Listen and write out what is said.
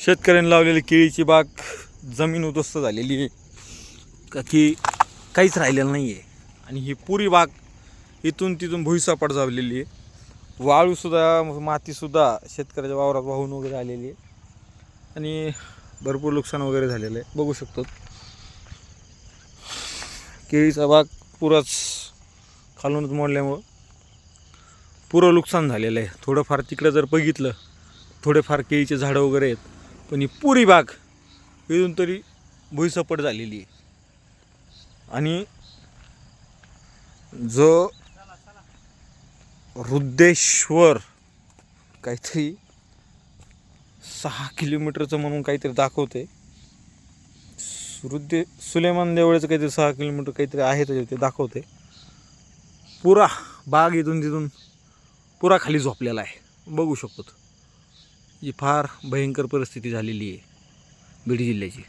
शेतकऱ्यांनी लावलेली केळीची बाग जमीन उद्ध्वस्त झालेली आहे. का की काहीच राहिलेलं नाही आहे आणि ही पुरी बाग इथून तिथून भुईसापाट झालेली आहे. वाळूसुद्धा मातीसुद्धा शेतकऱ्याच्या वावरात वाहून वगैरे आलेली आहे. आणि भरपूर नुकसान वगैरे झालेलं आहे. बघू शकतो. केळीचा बाग पुराच खालूनच मोडल्यामुळं पुरं नुकसान झालेलं आहे. थोडंफार तिकडं जर बघितलं थोडेफार केळीचे झाडं वगैरे आहेत. पण ही पुरी बाग इथून तरी भुईसपट झालेली आहे. आणि जो रुद्धेश्वर काहीतरी सहा किलोमीटरचं म्हणून काहीतरी दाखवते. रुद्दे सुलेमान देवळाचं काहीतरी सहा किलोमीटर काहीतरी आहे त्याच्यात ते दाखवते. पुरा बाग इथून तिथून पुरा खाली झोपलेला आहे. बघू शकतो. ही फार भयंकर परिस्थिती झालेली आहे बीड जिल्ह्याची.